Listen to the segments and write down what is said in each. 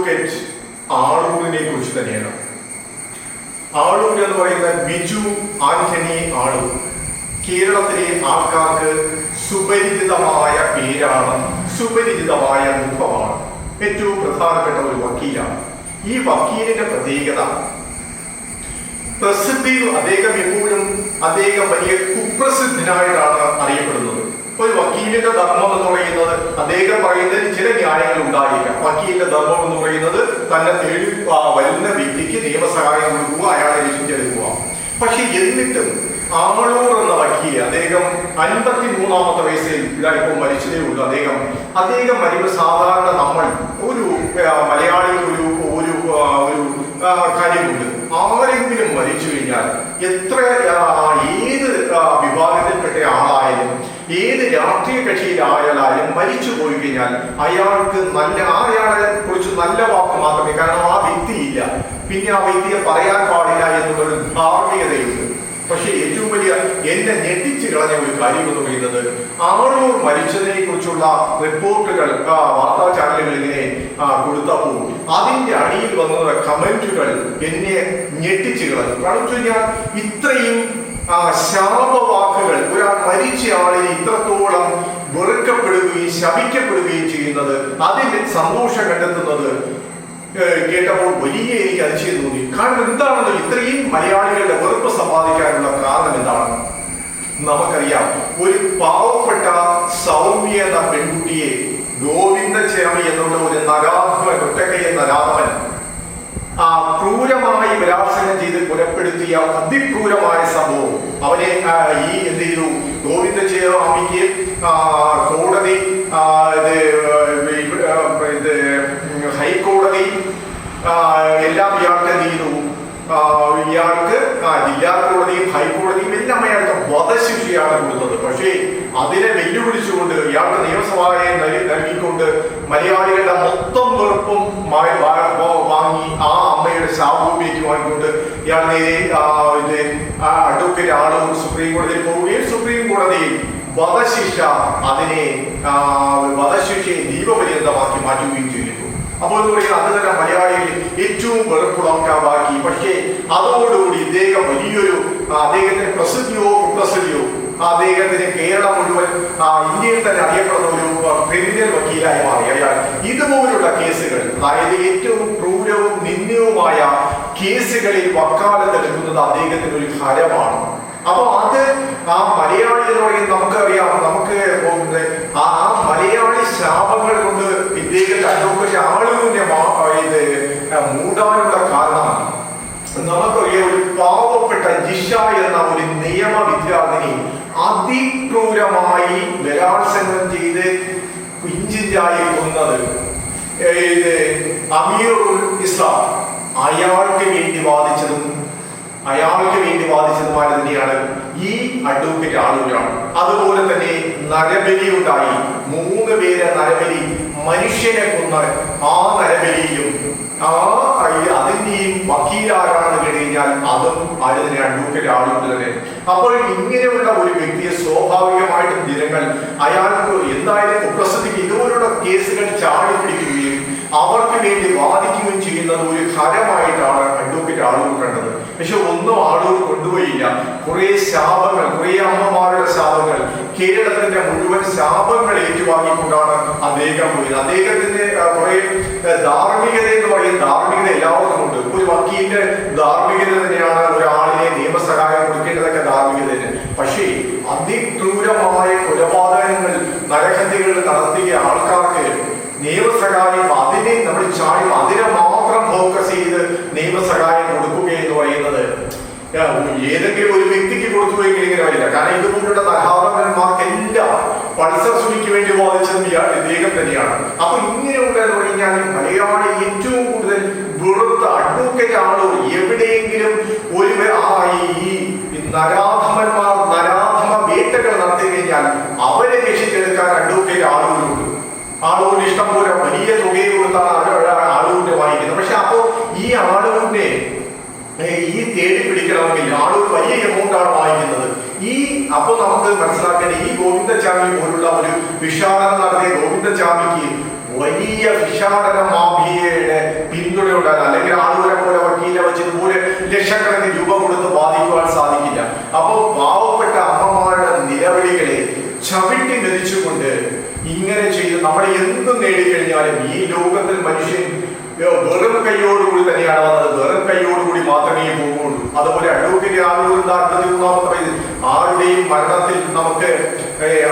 Advocate ആളൂരിനെ കുറിച്ച് തന്നെയാണ്. ആളൂർ എന്ന് പറയുന്ന ബിജു ആന്റണി ആളൂർ കേരളത്തിലെ ആൾക്കാർക്ക് സുപരിചിതമായ പേരാണ് സുപരിചിതമായ മുഖമാണ് ഏറ്റവും പ്രധാനപ്പെട്ട ഒരു വക്കീലാണ്. ഈ വക്കീലിന്റെ പ്രത്യേകത പ്രസിദ്ധി അദ്ദേഹം എപ്പോഴും അദ്ദേഹം വലിയ കുപ്രസിദ്ധനായിട്ടാണ് ഒരു വക്കീലിന്റെ ധർമ്മം എന്ന് പറയുന്നത് അദ്ദേഹം പറയുന്നതിന് ചില ന്യായങ്ങൾ ഉണ്ടായിരിക്കാം. വക്കീലിന്റെ ധർമ്മം എന്ന് പറയുന്നത് തന്നെ തേടി വരുന്ന വ്യക്തിക്ക് നിയമസഹായം കൊടുക്കുക അയാളെ രക്ഷിച്ചെടുക്കുക. പക്ഷെ എന്നിട്ടും ആളൂർ എന്ന വക്കീൽ അദ്ദേഹം അൻപത്തി മൂന്നാമത്തെ വയസ്സിൽ ഇതായിപ്പോൾ മരിച്ചതേ ഉള്ളൂ. അദ്ദേഹം അദ്ദേഹം വരുമ്പോൾ സാധാരണ നമ്മൾ ഒരു മലയാളി ഒരു ഒരു കാര്യമുണ്ട്. ആരെങ്കിലും മരിച്ചു കഴിഞ്ഞാൽ എത്ര കക്ഷിയിലായാലും മരിച്ചു പോയി കഴിഞ്ഞാൽ അയാൾക്ക് നല്ല അയാളെ കുറിച്ച് നല്ല വാക്ക് മാത്രമേ കാരണം ആ വ്യക്തിയില്ല. പിന്നെ ആ വ്യക്തിയെ പറയാൻ പാടില്ല എന്നുള്ളൊരു ധാർമ്മികതയുണ്ട് പക്ഷേ ഏറ്റവും വലിയ എന്നെ ഞെട്ടിച്ച് കളഞ്ഞ ഒരു കാര്യം എന്ന് പറയുന്നത് ആണോ മരിച്ചതിനെ കുറിച്ചുള്ള റിപ്പോർട്ടുകൾ വാർത്താ ചാനലുകൾ ഇങ്ങനെ കൊടുത്തപ്പോൾ അതിന്റെ അടിയിൽ വന്ന കമന്റുകൾ എന്നെ ഞെട്ടിച്ച് കളഞ്ഞു. കാരണം കഴിഞ്ഞാൽ ഇത്രയും ശാപവാക്കുകൾ ഒരാൾ മരിച്ച ഇത്രത്തോളം വെറുക്കപ്പെടുകയും ശപിക്കപ്പെടുകയും ചെയ്യുന്നത് അതിൽ സന്തോഷം കണ്ടെത്തുന്നത് കേട്ടപ്പോൾ വലിയ എനിക്ക് അതിശയം തോന്നി. കാരണം എന്താണെന്ന് ഇത്രയും മലയാളികളുടെ വെറുപ്പ് സമ്പാദിക്കാനുള്ള കാരണം എന്താണ്? നമുക്കറിയാം ഒരു പാവപ്പെട്ട സൗമ്യ എന്ന പെൺകുട്ടിയെ ഗോവിന്ദചേമി എന്നുള്ള ഒരു നരാധമൻ ഒറ്റക്കൈ നരാധമൻ ആ ക്രൂരമായി ബലാത്സംഗം ചെയ്ത് കൊലപ്പെടുത്തിയ അതിക്രൂരമായ സംഭവം അവനെ ഈ എന്ത് ചെയ്തു? ഗോവിന്ദചേവാമിക്ക് കോടതി ആ, ഇത് ഹൈക്കോടതി എല്ലാം ഇയാൾക്ക് എന്ത് ഇയാൾക്ക് ജില്ലാ കോടതിയും ഹൈക്കോടതിയും എല്ലാം അയാൾക്ക് വധശിക്ഷയാണ് കൊടുത്തത്. പക്ഷേ അതിനെ വെല്ലുവിളിച്ചുകൊണ്ട് ഇയാൾക്ക് നിയമസഭയെ നൽകി- നൽകിക്കൊണ്ട് മലയാളികളുടെ മൊത്തം വെറുപ്പും വാങ്ങി ആ ശാപൂപിയേക്ക് വാങ്ങിക്കൊണ്ട് ആ അഡ്വക്കേറ്റ് ആളൂർ സുപ്രീം കോടതിയിൽ പോവുകയും സുപ്രീം കോടതിയിൽ വധശിക്ഷ അതിനെ വധശിക്ഷയെ ദീപപര്യന്തമാക്കി മാറ്റുകയും ചെയ്തിരുന്നു അപ്പോൾ എന്ന് പറയുന്നത് അത് തന്നെ മലയാളികളിൽ ഏറ്റവും വെറുപ്പുളക്കാവാക്കി പക്ഷേ അതോടുകൂടി ഇദ്ദേഹം വലിയൊരു അദ്ദേഹത്തിന് പ്രസിദ്ധിയോ കുപ്രസിദ്ധിയോ അദ്ദേഹത്തിന് കേരളം മുഴുവൻ ഇന്ത്യയിൽ തന്നെ അറിയപ്പെടുന്ന ഒരു ക്രിമിനൽ വക്കീലായി മാറി. അയാൾ ഇതുപോലുള്ള കേസുകൾ അതായത് ഏറ്റവും ക്രൂരവും നിന്ദ്യവുമായ കേസുകളിൽ വക്കാലത്ത് എടുക്കുന്നത് അദ്ദേഹത്തിന് ഒരു ഹരമാണ് അപ്പൊ അത് ആ മലയാളി എന്ന് പറയുന്നത് നമുക്കറിയാം. നമുക്ക് ആ മലയാളി ശാപങ്ങൾ കൊണ്ട് ഇദ്ദേഹത്തെ ആളുവിന്റെ മാ- ഇത് മൂടാനുള്ള കാരണമാണ് നമുക്കറിയാം ഒരു പാവപ്പെട്ട ജിഷ എന്ന ഒരു നിയമ വിദ്യാർത്ഥിനി അതിക്രൂരമായി ബലാത്സംഗം ചെയ്ത് കുഞ്ചിഞ്ചായി കൊന്നത്. ഇത് അമീറുൽ ഇസ്ലാം അയാൾക്ക് വേണ്ടി വാദിച്ചതും അയാൾക്ക് വേണ്ടി വാദിച്ചതുമായ തന്നെയാണ് ഈ അഡ്വക്കേറ്റ് ആളൂരാണ് അതുപോലെ തന്നെ നരബലി ഉണ്ടായി. മൂന്ന് പേരെ നരബലി മനുഷ്യനെ കൊന്ന ആ നരബലിയും ആ അതിന്റെയും വക്കീലാരാണെന്ന് കഴിഞ്ഞാൽ അതും ആര് തന്നെ അഡ്വക്കേറ്റ് ആളുകൾ തന്നെ അപ്പോൾ ഇങ്ങനെയുള്ള ഒരു വ്യക്തിയെ സ്വാഭാവികമായിട്ടും ജനങ്ങൾ അയാൾക്ക് എന്തായാലും കുപ്രസിദ്ധിക്ക് ഇതുപോലുള്ള കേസുകൾ ചാടി പിടിക്കുകയും അവർക്ക് വേണ്ടി വാദിക്കുകയും ചെയ്യുന്നത് ഒരു ഹരമായിട്ടാണ് അഡ്വക്കേറ്റ് ആളുകൾ കണ്ടത്. പക്ഷെ ഒന്നും ആളുകൾ കൊണ്ടുപോയില്ല. കുറെ ശാപങ്ങൾ കുറെ അമ്മമാരുടെ ശാപങ്ങൾ കേരളത്തിന്റെ മുഴുവൻ ശാപങ്ങൾ ഏറ്റുവാങ്ങിക്കൊണ്ടാണ് അദ്ദേഹം പോയത്. അദ്ദേഹത്തിന്റെ കുറെ ധാർമ്മികത എന്ന് പറയുന്ന ധാർമ്മികത എല്ലാവർക്കും ഉണ്ട്. ഒരു വക്കീലിന്റെ ധാർമ്മികത തന്നെയാണ് ഒരാളിനെ നിയമസഹായം കൊടുക്കേണ്ടതൊക്കെ ധാർമ്മികത തന്നെ. പക്ഷേ അതിക്രൂരമായ കൊലപാതകങ്ങൾ നരഹത്യകൾ നടത്തിയ ആൾക്കാർക്ക് നിയമസഹായം അതിനെ നമ്മൾ ചാടി അതിനെ ഫോക്കസ് ചെയ്ത് നിയമസഹായം കൊടുക്കുക എന്ന് പറയുന്നത് ഏതെങ്കിലും ഒരു വ്യക്തിക്ക് കൊടുത്തുവെങ്കിൽ ഇങ്ങനെ വരില്ല കാരണം ഇതുപോലുള്ള നഹാദന്മാർക്കെല്ലാം പൾസർ സുനിക്ക് വേണ്ടി വാദിച്ചതും ഇയാൾ ഇദ്ദേഹം തന്നെയാണ് അപ്പൊ ഇങ്ങനെയുള്ള എന്ന് പറഞ്ഞാൽ മലയാളി ഏറ്റവും കൂടുതൽ വെറുത്ത അഡ്വക്കേറ്റ് ആണോ എവിടെയെങ്കിലും ഒരു വേ- ആ ഈ ഈ നരാധമന്മാർ നരാധമ വേട്ടകൾ നടത്തി കഴിഞ്ഞാൽ അവരെ രക്ഷിച്ചെടുക്കാൻ അഡ്വക്കേറ്റ് ആളുകളുണ്ട് ആളുകൾ ഇഷ്ടം പോലെ വലിയ തുകയെ കൊടുത്താണ് ആളുകൂടെ വാങ്ങിക്കുന്നത് പക്ഷെ അപ്പോ ഈ ആളുകൂടെ ഈ തേടി പിടിക്കണമെങ്കിൽ ആളുകൾ വലിയ എമൗണ്ട് ആണ് വാങ്ങിക്കുന്നത്. ഈ അപ്പൊ നമുക്ക് മനസ്സിലാക്കേണ്ട ഈ ഗോവിന്ദചാമി പോലുള്ള ഒരു വിഷാടനം നടത്തിയ ഗോവിന്ദചാമിക്ക് വലിയ വിഷാടന മാഫിയയുടെ പിന്തുണയുണ്ടാകും അല്ലെങ്കിൽ ആളുകളെ പോലെ വക്കീലെ വെച്ച് ഇതുപോലെ ലക്ഷക്കണക്കിന് രൂപ കൊടുത്ത് ബാധിക്കുവാൻ സാധിക്കില്ല. അപ്പോൾ പാവപ്പെട്ട അമ്മമാരുടെ നിലവിളികളെ ചവിട്ടി മെതിച്ചുകൊണ്ട് ഇങ്ങനെ ചെയ്ത് നമ്മൾ എന്തും നേടിക്കഴിഞ്ഞാലും ഈ ലോകത്തിൽ മനുഷ്യൻ വെറും കൈയോടുകൂടി തന്നെയാണ് വന്നത് വെറും കൈയോടുകൂടി മാത്രമേ പോകുള്ളൂ അതുപോലെ അഡ്വക്കേറ്റ് വയസ്സിൽ ആരുടെയും മരണത്തിൽ നമുക്ക്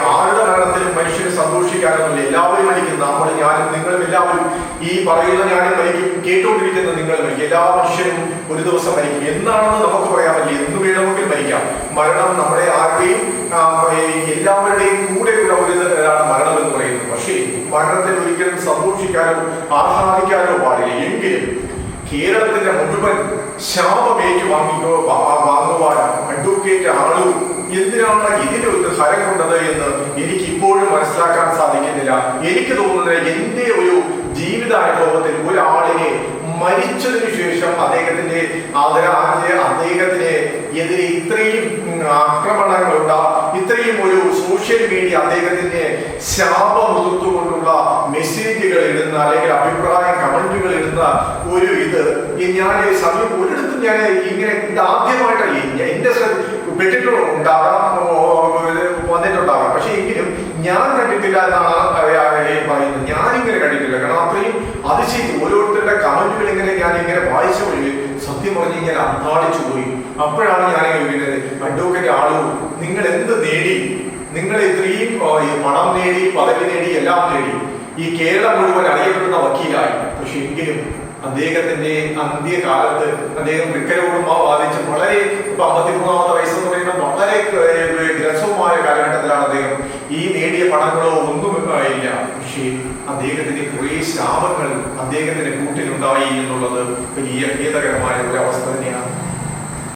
ആരുടെ മരണത്തിൽ മനുഷ്യന് സന്തോഷിക്കാനൊന്നുമില്ല. എല്ലാവരും മരിക്കും. നമ്മൾ ഞാനും നിങ്ങളും എല്ലാവരും ഈ പറയുന്ന ഞാനും മരിക്കും. കേട്ടുകൊണ്ടിരിക്കുന്ന നിങ്ങൾ മരിക്കും. എല്ലാ മനുഷ്യരും ഒരു ദിവസം മരിക്കും. എന്നാണെന്ന് നമുക്ക് പറയാൻ എന്ന് വേണമെങ്കിൽ മരിക്കാം. മരണം നമ്മുടെ ആരുടെയും എല്ലാവരുടെയും കൂടെയുള്ള ഒരു ഇതാണ് മരണം എന്ന് പറയുന്നത്. പക്ഷേ മരണത്തിൽ ഒരിക്കലും സന്തോഷിക്കാനോ ആഹ്ലാദിക്കാനോ പാടില്ല. എങ്കിലും കേരളത്തിന്റെ മുഴുവൻ ശാപമേറ്റു വാങ്ങിക്കോ വാങ്ങുവാൻ അഡ്വക്കേറ്റ് ആളു. എന്തിനാണ് ഇതിനൊരു ഫലം കൊണ്ടത് എന്ന് എനിക്ക് ഇപ്പോഴും മനസ്സിലാക്കാൻ സാധിക്കുന്നില്ല. എനിക്ക് തോന്നുന്നത് എന്റെ ഒരു ജീവിതാനുഭവത്തിൽ ഒരാളിനെ മരിച്ചതിന് ശേഷം അദ്ദേഹത്തിന്റെ ആദരാജ്യ അദ്ദേഹത്തിന് എതിരെ ഇത്രയും ആക്രമണങ്ങളുണ്ട ഇത്രയും ഒരു സോഷ്യൽ മീഡിയ അദ്ദേഹത്തിന്റെ ശാപമുതിർത്തുകൊണ്ടുള്ള മെസ്സേജുകൾ ഇടുന്ന അല്ലെങ്കിൽ അഭിപ്രായ കമന്റുകൾ ഇടുന്ന ഒരു ഇത് ഞാൻ സമയം ഒരിടത്തും ഞാൻ ഇങ്ങനെ ഇത് ആദ്യമായിട്ടല്ല എന്റെ പെട്ടിട്ടുള്ള ഓ, ഇത് പക്ഷെ എങ്കിലും ഞാൻ കണ്ടിട്ടില്ല എന്നാണ് പറയുന്നത്. ഞാനിങ്ങനെ കണ്ടിട്ടില്ല. കാരണം അത്രയും അതിശയിച്ചു ഓരോരുത്തരുടെ കമന്റുകൾ ഇങ്ങനെ ഞാൻ ഇങ്ങനെ വായിച്ചു പോയി സത്യം പറഞ്ഞ് ഞാൻ അന്താളിച്ചു പോയി. അപ്പോഴാണ് ഞാൻ ഇങ്ങനെ അഡ്വക്കേറ്റ് ആളുകൾ നിങ്ങൾ എന്ത് നേടി? നിങ്ങൾ ഇത്രയും പണം നേടി പദവി നേടി എല്ലാം നേടി. ഈ കേരളം മുഴുവൻ അറിയപ്പെടുന്ന വക്കീലായി. പക്ഷെ എങ്കിലും അദ്ദേഹത്തിന്റെ അന്ത്യകാലത്ത് അദ്ദേഹം വൃക്കരോഗം ബാധിച്ച് വളരെ ഇപ്പൊ അമ്പത്തിമൂന്നാമത്തെ വയസ്സെന്ന് പറയുന്നത്